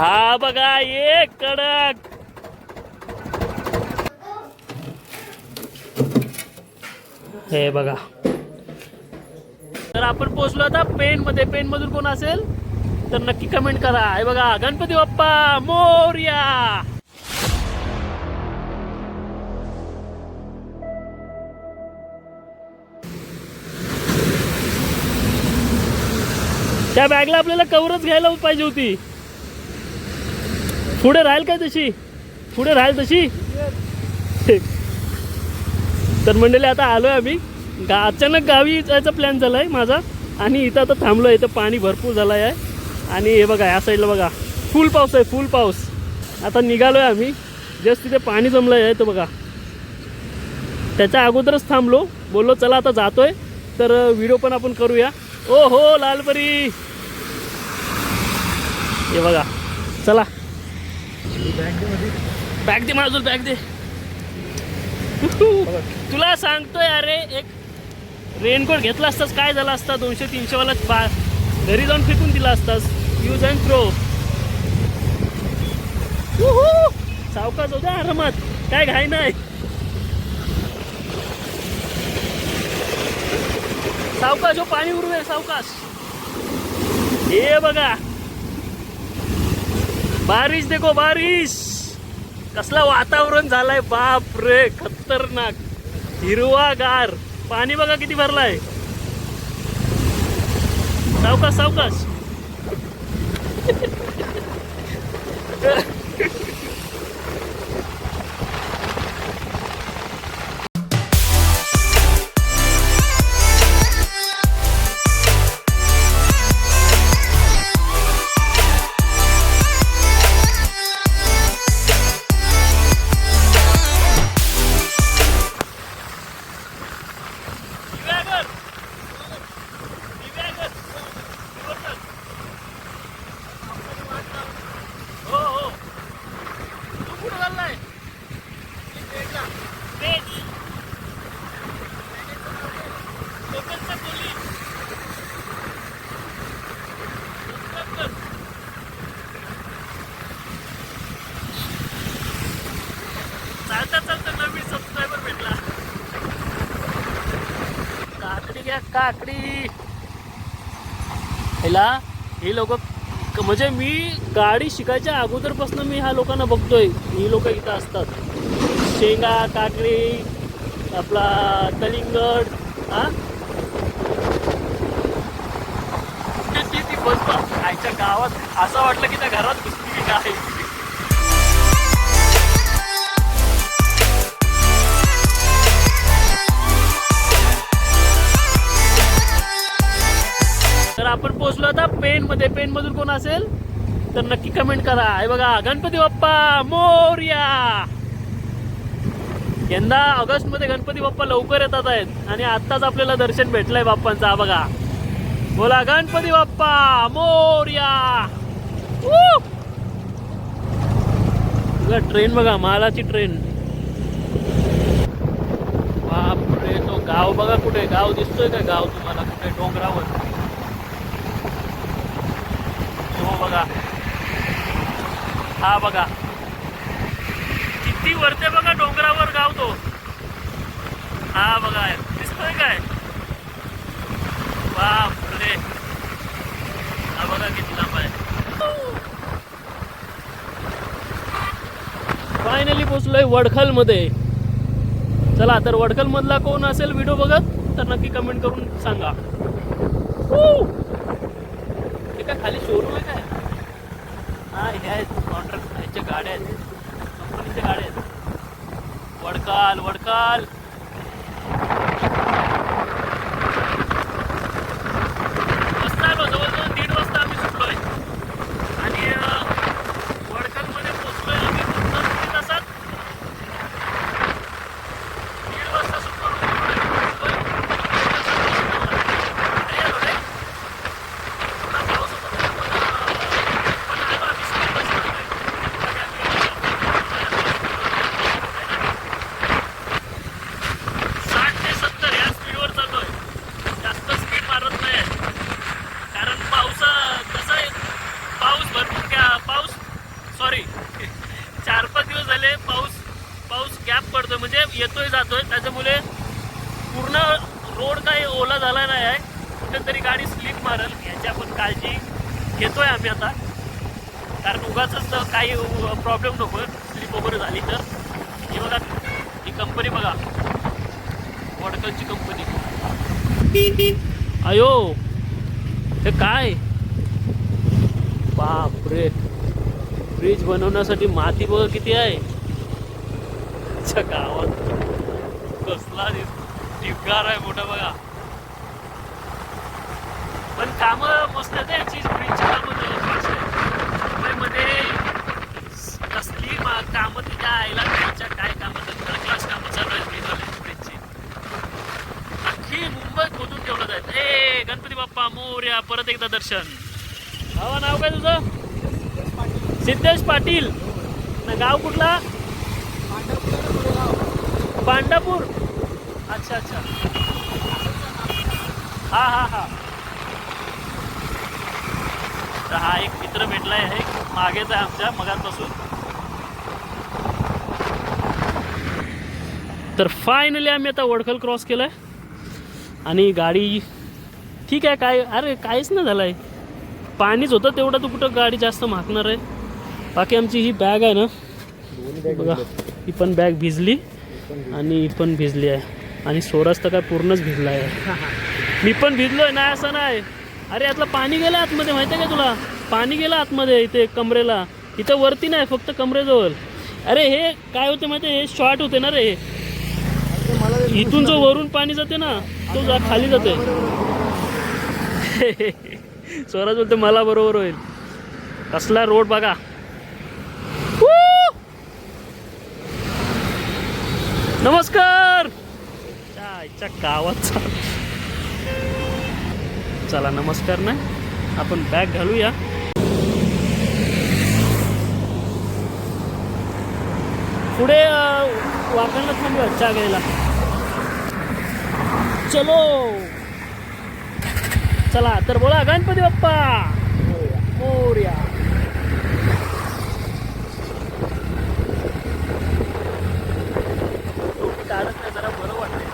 हा बघा एक कडक. हे बघा. तर आपण पोहोचलो आता पेन मध्ये. पेन मधून कोण असेल? तर नक्की कमेंट करा. हे बघा गणपती बाप्पा मोर्या. त्या बॅगला आपल्याला कवरच घ्यायला पाहिजे होती. पुढे राहील काय तशी? पुढे राहील तशी? तर मंडळी आता आलोय आम्ही. गा अचानक गावी जायचा प्लॅन झालाय माझा. आणि इथं आता थांबलोय. इथं पाणी भरपूर झालं आहे आणि हे बघा या साईडला बघा. फुल पाऊस आहे फुल पाऊस. आता निघालोय आम्ही. जस्ट तिथे पाणी जमलं आहे तो बघा. त्याच्या अगोदरच थांबलो. बोललो चला आता जातोय. तर व्हिडिओ पण आपण करूया. ओ हो लालपरी. हे बघा. चला. बॅग दे माझं बॅग दे. तुला सांगतोय अरे एक रेनकोट घेतला असतास काय झाला असता? दोनशे तीनशे वाला बा घरी जाऊन फेकून दिला असतास. यूज अँड थ्रो सावकाश होत्या आरामात. काय घाई नाही. सावकाश हो पाणी उरवे सावकाश. हे बघा. बारिश देखो बारिश! कसला वातावरण झालंय बाप रे खतरनाक. हिरवागार. पाणी बघा किती भरलाय. सावकाश सावकाश. काकडी काकडी? ह्याला हे लोक म्हणजे मी गाडी शिकायच्या अगोदरपासून मी ह्या लोकांना बघतोय. ही लोक इथं असतात. शेंगा काकडी आपला कलिंगड हा? ती ती बस आईच्या गावात असं वाटलं की त्या घरात घुसली की काय? तर आपण पोहोचलो आता पेन मध्ये. पेन मधून कोण असेल? तर नक्की कमेंट करा. हे बघा गणपती बाप्पा मोर्या! यंदा ऑगस्टमध्ये गणपती बाप्पा लवकर येतात आहेत. आणि आत्ताच आपल्याला दर्शन भेटलंय बाप्पांचं. हा बघा. बोला गणपती बाप्पा मोर्या! ट्रेन बघा मालाची ट्रेन बापरे तो गाव बघा कुठे. गाव दिसतोय का गाव तुम्हाला? कुठे? डोंगरावर हो बघा. हा बघा. किती वरते बघा डोंगरावर गाव तो. हा बघा. दिसतोय काय? बाप रे हा बघा किती लांब आहे. फायनली पोचलोय वडखलमध्ये चला तर वडखल मधला कोण असेल व्हिडिओ बघत तर नक्की कमेंट करून सांगा. Woo! काय खाली शोरूम आहे काय? हा हे आहेत कॉन्ट्रॅक्ट ह्याच्या गाड्या आहेत. कंपनीच्या गाड्या आहेत. वडकाल वडकाल मस्त आहे बघ, जवळजवळ दीड वाजता आम्ही सुटलोय आणि अं, वडकालमध्ये पोचलोय आम्ही फक्त किती तासात दीड वाजता सुटलो होय. अरे, अरे. थोडा पाऊस होता त्यामुळं, पण आलो आम्ही स्पीड बसमध्ये. साठ ते पूर्ण रोड काही ओला झाला नाही आहे कुठेतरी गाडी स्लिप मारल याची आपण काळजी घेतोय आम्ही आता कारण उगाच काही प्रॉब्लेम नको. स्लिप वगैरे झाली तर. ही बघा ही कंपनी बघा. वडकलची कंपनी अयो हे काय? बापरे. ब्रिज बनवण्यासाठी माती बघा किती आहे. गावात कसला ढिबगार आहे मोठा बघा. पण काम मस्त आहे याची ब्रिजची कामं फास्ट आहे मुंबईमध्ये कसली मा- कामं तिच्या आईला त्यांच्या काय कामं थर्ड क्लास कामं चालू आहेत ब्रिजची अख्खी मुंबई खोदून ठेवलं जात ए गणपती बाप्पा मोर्या परत एकदा दर्शन. भावा नाव काय तुझं? सिद्धेश पाटील. ना गाव कुठला? पांडापूर अच्छा अच्छा. हा हा हा. तर हा एक मित्र भेटला आहे. मागेच आहे आमच्या मगातपासून तर फायनली आम्ही आता वडखल क्रॉस केलं आहे आणि गाडी ठीक आहे काय अरे काहीच नाही झालं आहे पाणीच होतं तेवढं तू कुठं गाडी जास्त मागणार आहे. बाकी आमची ही बॅग आहे ना बघा ही पण बॅग भिजली आणि ही पण भिजली आहे. आणि सोराज तर काय पूर्णच भिजला आहे. मी पण भिजलो आहे नाही असं नाही. अरे यातलं पाणी गेलं आतमध्ये माहिती आहे का तुला? पाणी गेलं आतमध्ये इथे कमरेला. इथं वरती नाही फक्त कमरेजवळ. अरे हे काय होते माहिती आहे? हे शॉर्ट होते ना रे इथून जो वरून पाणी जाते ना तो जा खाली जाते. स्वराज बोलते मला बरोबर होईल. कसला रोड बघा. नमस्कार! च्या इच्या गावाचा. चला नमस्कार नाही आपण बॅग घालूया. पुढे वाकणला थांबूया चहा घ्यायला. चलो. चला तर बोला गणपती बाप्पा. मोर्या. डोकी काढत जरा बरं वाटतंय.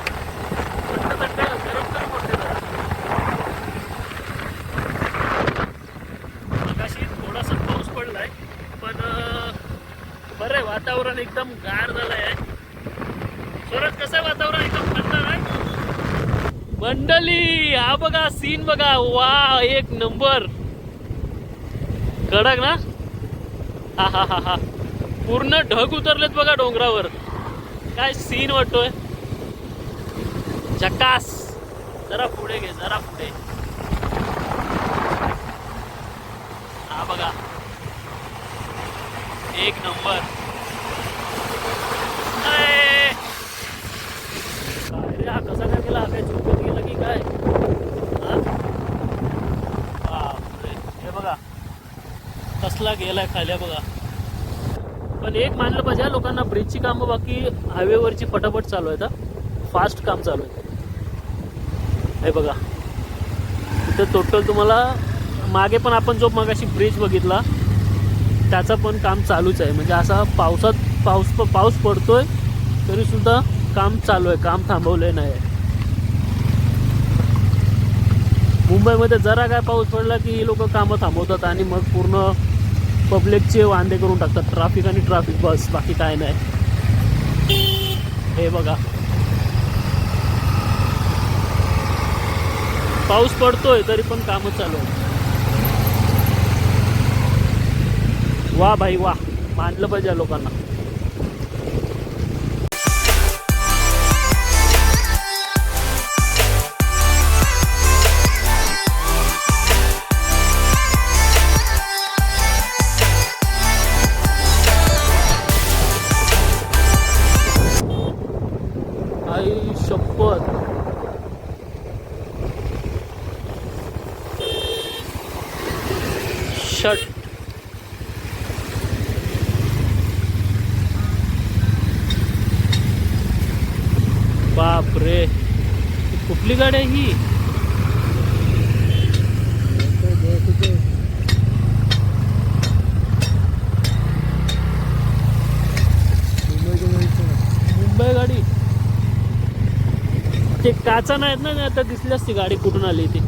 थंड थंड गरम थोडासा पाऊस पडलाय पण अं, बरं आहे वातावरण एकदम गार झालंय आहे सुरत कसं आहे वातावरण एकदम थंड आहे मंडली हा बघा सीन बघा. वा एक नंबर कडक ना? हा हा हा हा. पूर्ण ढग उतरलेत बघा डोंगरावर. काय सीन वाटतोय? झकास. जरा पुढे घे जरा पुढे. हा बघा. एक नंबर कसा काय केला? काय? हा? हे बघा. कसला गेलाय खाल्या बघा. पण एक मानलं पाहिजे लोकांना ब्रिजची कामं बाकी हायवेवरची फटाफट चालू आहेत फास्ट काम चालू आहे हे बघा. इथं टोटल तुम्हाला मागे पण आपण जो मगाशी ब्रिज बघितला त्याचं पण काम चालूच आहे. म्हणजे असा पावसात पाऊस पाऊस पडतोय तरीसुद्धा काम चालू आहे. काम थांबवलं नाही. आहे मुंबईमध्ये जरा काय पाऊस पडला की लोक कामं थांबवतात आणि मग पूर्ण पब्लिकचे वांदे करून टाकतात. ट्राफिक आणि ट्राफिक बस बाकी काय नाही. हे बघा. पाऊस पडतोय तरी पण कामं चालू आहे वा भाई वा. मानलं पाहिजे लोकांना. बापरे. रे कुठली गाडी आहे ही? मुंबई गाडी. ते काचा नाहीत ना आता दिसली असती गाडी कुठून आली ती.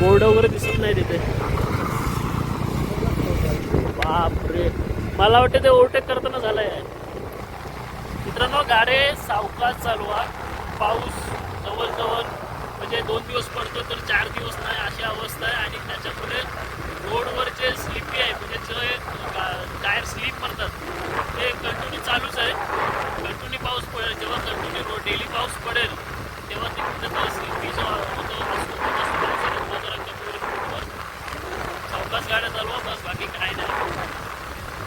बोर्ड वगैरे दिसत नाही तिथे. बापरे. मला वाटतं ते ओव्हरटेक करताना झालंय. मित्रांनो गाडी सावकाश चालवा पाऊस जवळजवळ म्हणजे दोन दिवस पडतो तर चार दिवस नाही अशी अवस्था आहे. आणि त्याच्यामुळे रोडवर जे स्लिपी आहे म्हणजे जे टायर स्लिप करतात ते कंटिन्यू चालूच आहे. कंटिन्यू पाऊस पडेल. जेव्हा कंटिन्यू रोड डेली पाऊस पडेल तेव्हा ते कुठं स्लिपी जो होतो असतो तो जास्त पावसाने थोडा जरा कमी होईल रोडवर सावकाश गाड्या चालवा बस बाकी काय नाही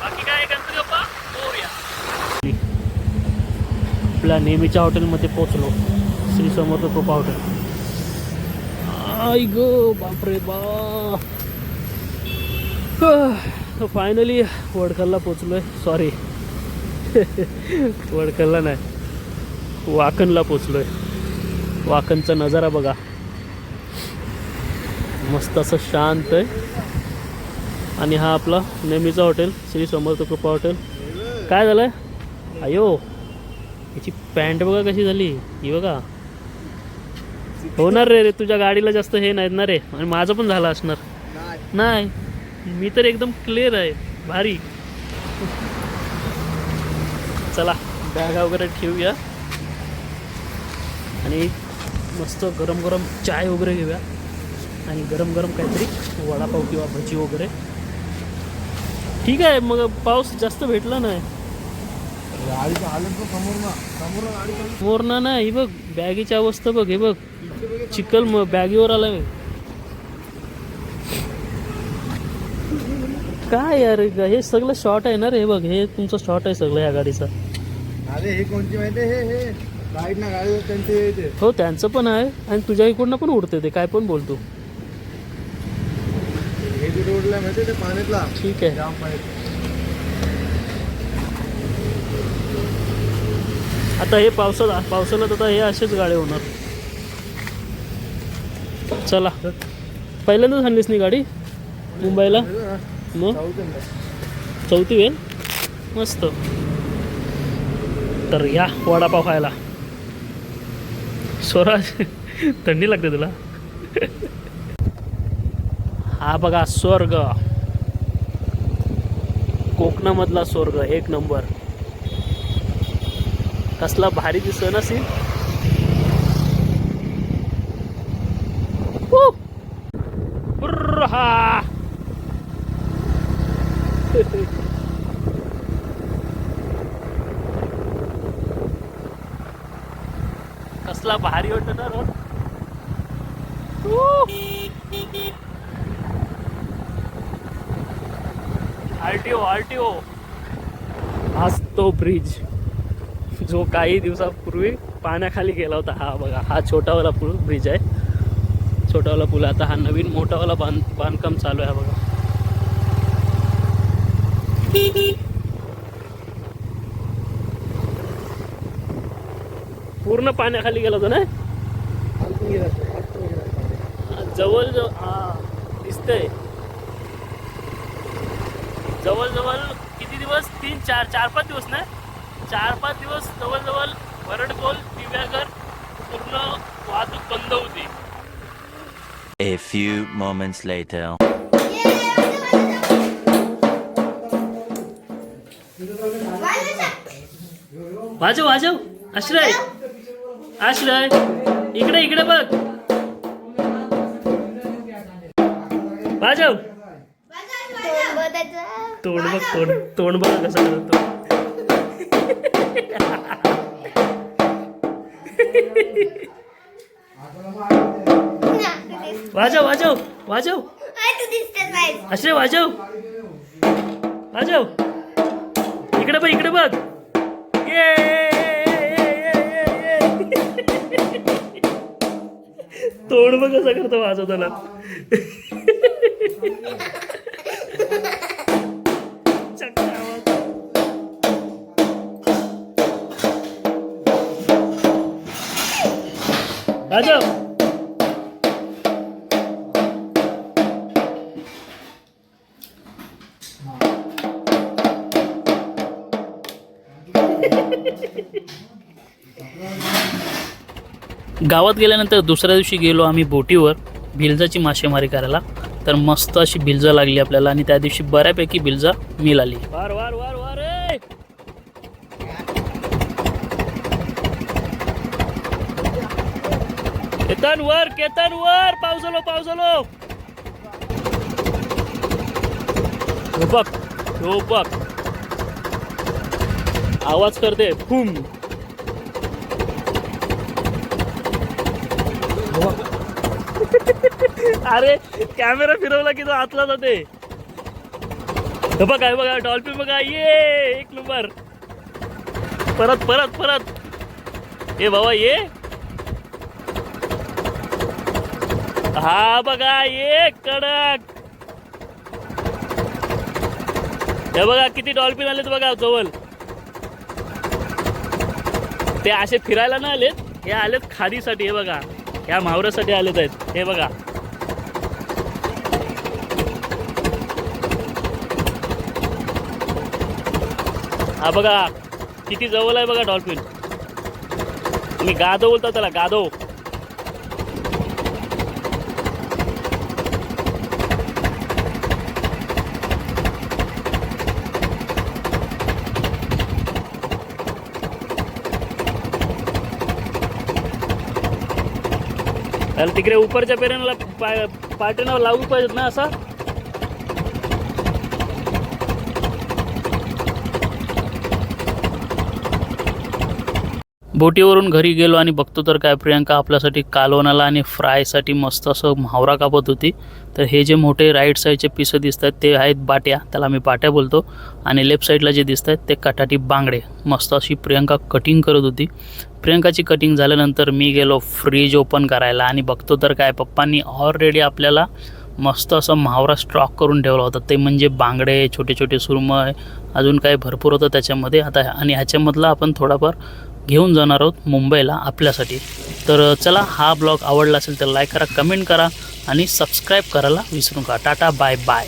बाकी काय गणपती बाप्पा मोरया आपल्या नेहमीच्या हॉटेलमध्ये पोचलो श्री समर्थ कृपा हॉटेल. आय ग बापरे बा. फायनली वडखलला पोचलोय सॉरी वडखलला नाही. वाकणला पोचलोय वाकणचा नजारा बघा. मस्त असं शांत आहे. आणि हा आपला नेहमीचा हॉटेल श्री समर्थ कृपा हॉटेल. काय झालंय? अयो. याची पॅन्ट बघा कशी झाली. ही बघा. होणार रे रे तुझ्या गाडीला जास्त हे नाहीत ना रे. आणि माझं पण झालं असणार. नाही. मी तर एकदम क्लिअर आहे. भारी. चला बॅगा वगैरे ठेवूया. आणि मस्त गरम गरम चाय वगैरे घेऊया. आणि गरम गरम काहीतरी वडापाव किंवा भजी वगैरे. ठीक आहे मग पाऊस जास्त भेटला नाही. गाडी आलं ना गाडी. मोरणा नाही ही बघ बॅगीची अवस्था बघ हे बघ. चिखल मग बॅगीवर आलाय. काय यार हे सगळं शॉर्ट आहे ना रे हे बघ हे तुमचं शॉर्ट आहे सगळं या गाडीचा. अरे हे कोणची माहिती हे हे. ना येते हो त्यांचं पण आहे आणि तुझ्या इकडनं पण उडते ते काय पण बोलतो. हे जे रोडला माहिती ते पाण्यातला. ठीक आहे जाम पाहिजे आता हे पावसात पावसाळ्यात आता हे असेच गाड्या होणार. चला. पहिल्यांदाच आणलीस नाही गाडी? मुंबईला? मग? चौथी वेळ मस्त. तर या वडापाव खायला. स्वराज थंडी लागते तुला? हा बघा स्वर्ग. कोकणामधला स्वर्ग एक नंबर. कसला भारी दिसतो ना सीन हा कसला भारी होत ना रोड आरटीओ आरटीओ. आज तो ब्रिज जो काही दिवसापूर्वी पाण्याखाली गेला होता. हा बघा हा छोटावाला पूल ब्रिज आहे. छोटावाला पूल आता हा नवीन मोठावाला बांध बांधकाम चालू आहे बघा. पूर्ण पाण्याखाली गेला होता ना? जवळ जवळ दिसतंय. जवळजवळ किती दिवस? तीन चार चार पाच दिवस ना? चार पाच दिवस जवळजवळ वरडकोल दिव्यागर पूर्ण वाहतूक बंद होती. A few moments later. वाजव वाजव. आश्रय. आश्रय. इकडे इकडे बघ. वाजव. तोंड बघ तोंड तोंड बघ कसं करतो. वाजव वाजव वाजव. आश्रय वाजव. वाजव. इकडे बघ इकडे बघ. ये. तोंड बघ कसं करतो वाजवताना. गावात गेल्यानंतर दुसऱ्या दिवशी गेलो आम्ही बोटीवर भिलजाची मासेमारी करायला. तर मस्त अशी भिलजा लागली आपल्याला आणि त्या दिवशी बऱ्यापैकी भिलजा मिळाली. वार वार वार वार केतन वर केतन वर! पावसलो पावसलो! हो बघ हो बघ आवाज करते फुम. अरे कॅमेरा फिरवला की तो आतला जाते. बघा बघा डॉल्फिन बघा. ये एक नंबर. परत परत परत. ए बाबा ये. हा बघा ये कडक. हे बघा किती डॉल्फिन आलेत बघा जवळ. ते असे फिरायला ना आलेत. हे आलेत खादीसाठी हे बघा. ह्या मावऱ्यासाठी आलेत आहेत. हे बघा. हा बघा. किती जवळ आहे बघा डॉल्फिन. तुम्ही गादो बोलतो त्याला गादो. तिकडे उपरच्या पेरेला पाठीनं लावू पाहिजेत ना असा? बोटीवरून घरी गेलो आणि बघतो तर काय प्रियंका आपल्यासाठी कालवणाला आणि फ्रायसाठी मस्त असं म्हावरा कापत होती. तर हे जे मोठे राईट साईडचे पिसं दिसत आहेत ते आहेत बाट्या. त्याला मी बाट्या बोलतो. आणि लेफ्ट साईडला जे दिसत आहेत ते कटाटी बांगडे. मस्त अशी प्रियंका कटिंग करत होती. प्रियंकाची कटिंग झाल्यानंतर मी गेलो फ्रीज ओपन करायला आणि बघतो तर काय पप्पांनी ऑलरेडी आपल्याला मस्त असं म्हावरा स्टॉक करून ठेवला होता. ते म्हणजे बांगडे छोटे छोटे सुरमय अजून काही भरपूर होतं त्याच्यामध्ये. आता आणि ह्याच्यामधला आपण थोडाफार घेऊन जाणार आहोत मुंबईला आपल्यासाठी. तर चला हा ब्लॉग आवडला असेल तर लाईक करा कमेंट करा आणि सबस्क्राईब करायला विसरू नका. Tata bye bye